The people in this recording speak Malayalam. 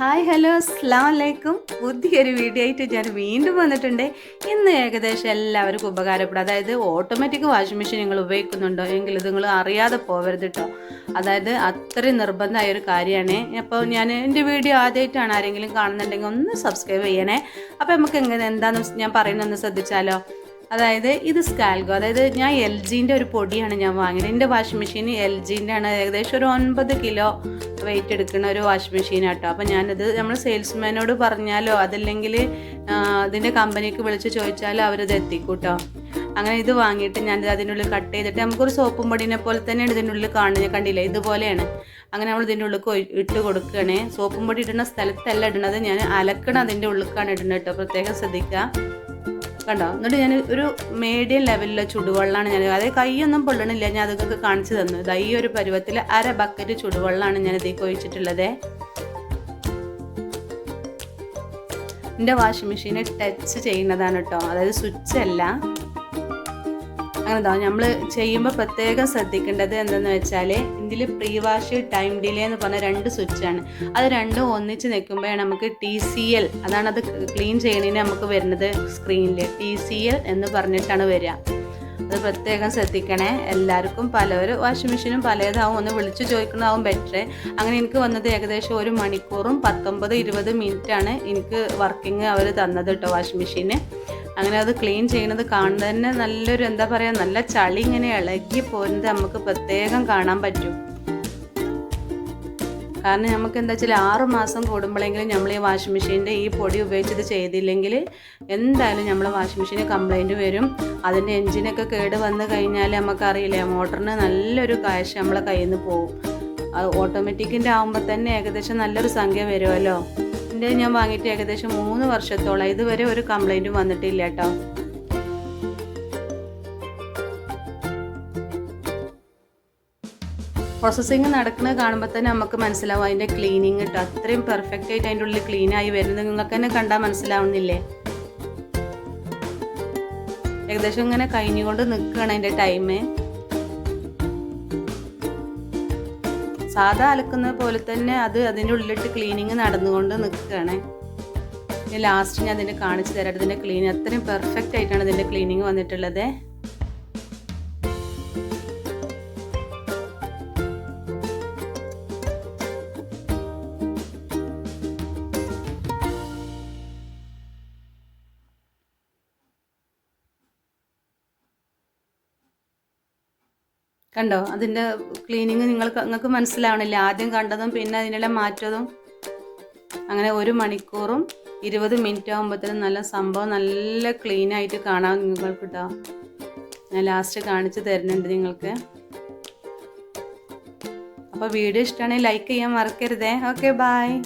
ഹായ് ഹലോ അസ്സാം വലൈക്കും പുതിയൊരു വീഡിയോ ആയിട്ട് ഞാൻ വീണ്ടും വന്നിട്ടുണ്ട്. ഇന്ന് ഏകദേശം എല്ലാവർക്കും ഉപകാരപ്പെടും. അതായത് ഓട്ടോമാറ്റിക് വാഷിംഗ് മെഷീൻ നിങ്ങൾ ഉപയോഗിക്കുന്നുണ്ടോ? എങ്കിൽ ഇത് നിങ്ങൾ അറിയാതെ പോകരുത് കേട്ടോ അതായത് അത്രയും നിർബന്ധമായ ഒരു കാര്യമാണ്. അപ്പോൾ ഞാൻ എന്റെ വീഡിയോ ആദ്യമായിട്ടാണ് ആരെങ്കിലും കാണുന്നുണ്ടെങ്കിൽ ഒന്ന് സബ്സ്ക്രൈബ് ചെയ്യണേ. അപ്പോൾ നമുക്ക് എങ്ങനെ എന്താണെന്ന് ഞാൻ പറയുന്നതെന്ന് ശ്രദ്ധിച്ചാലോ? അതായത് ഇത് സ്കാൽഗോ അതായത് ഞാൻ എൽ ജിന്റെ ഒരു പൊടിയാണ് ഞാൻ വാങ്ങിയത്. എന്റെ വാഷിംഗ് മെഷീൻ എൽ ജിന്റെ ആണ് ഏകദേശം ഒരു ഒൻപത് കിലോ വെയിറ്റ് എടുക്കുന്ന ഒരു വാഷിംഗ് മെഷീൻ ആട്ടോ അപ്പം ഞാനത് നമ്മൾ സെയിൽസ്മാനോട് പറഞ്ഞാലോ അതല്ലെങ്കിൽ അതിന്റെ കമ്പനിക്ക് വിളിച്ച് ചോദിച്ചാലോ അവരത് എത്തിക്കൂട്ടോ. അങ്ങനെ ഇത് വാങ്ങിയിട്ട് ഞാൻ അതിനുള്ളിൽ കട്ട് ചെയ്തിട്ട് നമുക്കൊരു സോപ്പും പൊടിനെ പോലെ തന്നെയാണ് ഇതിന്റെ ഉള്ളിൽ കാണുന്നത്. കണ്ടില്ല? ഇതുപോലെയാണ്. അങ്ങനെ നമ്മൾ ഇതിന്റെ ഉള്ളിൽ ഇട്ട് കൊടുക്കുകയാണേ സോപ്പും പൊടി ഇടുന്ന സ്ഥലത്തല്ല ഇടുന്നത്. ഞാൻ അലക്കണം അതിന്റെ ഉള്ളിലേക്കാണ് ഇടുന്നത് കേട്ടോ പ്രത്യേകം ശ്രദ്ധിക്കുക. കണ്ടോ? എന്നിട്ട് ഞാൻ ഒരു മീഡിയം ലെവലിലെ ചുടുവെള്ളമാണ് ഞാൻ അതായത് കൈയൊന്നും പൊള്ളണില്ല. ഞാൻ അതൊക്കെ കാണിച്ചു തന്നു. ഇതാ ഈ ഒരു പരുവത്തിൽ അര ബക്കറ്റ് ചുടുവെള്ളമാണ് ഞാൻ ഇതിൽ ഒഴിച്ചിട്ടുള്ളത്. എന്റെ വാഷിംഗ് മെഷീനെ ടച്ച് ചെയ്യുന്നതാണ് കേട്ടോ അതായത് സ്വിച്ച് അല്ല. ഇതാ നമ്മൾ ചെയ്യുമ്പോൾ പ്രത്യേകം ശ്രദ്ധിക്കേണ്ടത് എന്തെന്ന് വെച്ചാൽ ഇതിൽ പ്രീ വാഷ് ടൈം ഡിലേ എന്ന് പറഞ്ഞ രണ്ട് സ്വിച്ചാണ്. അത് രണ്ടും ഒന്നിച്ച് നിൽക്കുമ്പോഴാണ് നമുക്ക് ടി സി എൽ അതാണ് അത് ക്ലീൻ ചെയ്യുന്നതിന് നമുക്ക് വരുന്നത് സ്ക്രീനിൽ ടി സി എൽ എന്ന് പറഞ്ഞിട്ടാണ് വരിക. അത് പ്രത്യേകം ശ്രദ്ധിക്കണേ. എല്ലാവർക്കും പലവരും വാഷിംഗ് മെഷീനും പലതാവും ഒന്ന് വിളിച്ചു ചോദിക്കുന്നതാവും ബെറ്റർ അങ്ങനെ എനിക്ക് വന്നത് ഏകദേശം ഒരു മണിക്കൂറും പത്തൊമ്പത് ഇരുപത് മിനിറ്റാണ് എനിക്ക് വർക്കിംഗ് അവർ തന്നത് കേട്ടോ വാഷിംഗ് മെഷീന്. അങ്ങനെ അത് ക്ലീൻ ചെയ്യുന്നത് കാണുന്നത് തന്നെ നല്ലൊരു എന്താ പറയുക നല്ല ചളി ഇങ്ങനെ ഇളകി പോരുന്നത് നമുക്ക് പ്രത്യേകം കാണാൻ പറ്റും. കാരണം നമുക്ക് എന്താ വെച്ചാൽ ആറ് മാസം കൂടുമ്പോഴെങ്കിലും നമ്മൾ ഈ വാഷിംഗ് മെഷീന്റെ ഈ പൊടി ഉപയോഗിച്ചത് ചെയ്തില്ലെങ്കിൽ എന്തായാലും നമ്മളെ വാഷിംഗ് മെഷീന് കംപ്ലൈന്റ് വരും. അതിന്റെ എൻജിനൊക്കെ കേട് വന്നു കഴിഞ്ഞാൽ നമുക്കറിയില്ലേ മോട്ടറിന് നല്ലൊരു കാശ് നമ്മളെ കയ്യിൽ നിന്ന് അത് ഓട്ടോമാറ്റിക്കിന്റെ ആകുമ്പോൾ തന്നെ ഏകദേശം നല്ലൊരു സംഖ്യ വരുമല്ലോ എന്റെ ഞാൻ വാങ്ങിയിട്ട് ഏകദേശം മൂന്ന് വർഷത്തോളം ഇതുവരെ ഒരു കംപ്ലൈന്റും വന്നിട്ടില്ല കേട്ടോ. പ്രോസസ്സിങ് നടക്കുന്നത് കാണുമ്പോൾ തന്നെ നമുക്ക് മനസ്സിലാവും അതിന്റെ ക്ലീനിങ് കേട്ടോ അത്രയും പെർഫെക്റ്റ് ആയിട്ട് അതിന്റെ ഉള്ളിൽ ക്ലീൻ ആയി വരുന്നത് നിങ്ങൾക്ക് തന്നെ കണ്ടാൽ മനസ്സിലാവുന്നില്ലേ? ഏകദേശം ഇങ്ങനെ കഴിഞ്ഞുകൊണ്ട് നിൽക്കുകയാണ് അതിന്റെ ടൈം സാധാ അലക്കുന്നത് പോലെ തന്നെ അത് അതിന്റെ ഉള്ളിലിട്ട് ക്ലീനിങ് നടന്നുകൊണ്ട് നിൽക്കുകയാണ് ലാസ്റ്റ് ഞാൻ അതിന്റെ കാണിച്ചു തരാം. ഇതിന്റെ ക്ലീൻ അത്രയും പെർഫെക്റ്റ് ആയിട്ടാണ് ഇതിന്റെ ക്ലീനിങ് വന്നിട്ടുള്ളത്. കണ്ടോ? അതിന്റെ ക്ലീനിങ് നിങ്ങൾക്ക് നിങ്ങൾക്ക് മനസ്സിലാവണില്ല. ആദ്യം കണ്ടതും പിന്നെ അതിനെല്ലാം മാറ്റതും. അങ്ങനെ ഒരു മണിക്കൂറും ഇരുപത് മിനിറ്റ് ആകുമ്പോഴത്തേനും നല്ല സംഭവം നല്ല ക്ലീൻ ആയിട്ട് കാണാൻ നിങ്ങൾക്ക് കേട്ടോ ഞാൻ ലാസ്റ്റ് കാണിച്ചു തരുന്നുണ്ട് നിങ്ങൾക്ക്. അപ്പോൾ വീഡിയോ ഇഷ്ടമാണെങ്കിൽ ലൈക്ക് ചെയ്യാൻ മറക്കരുതേ. Okay bye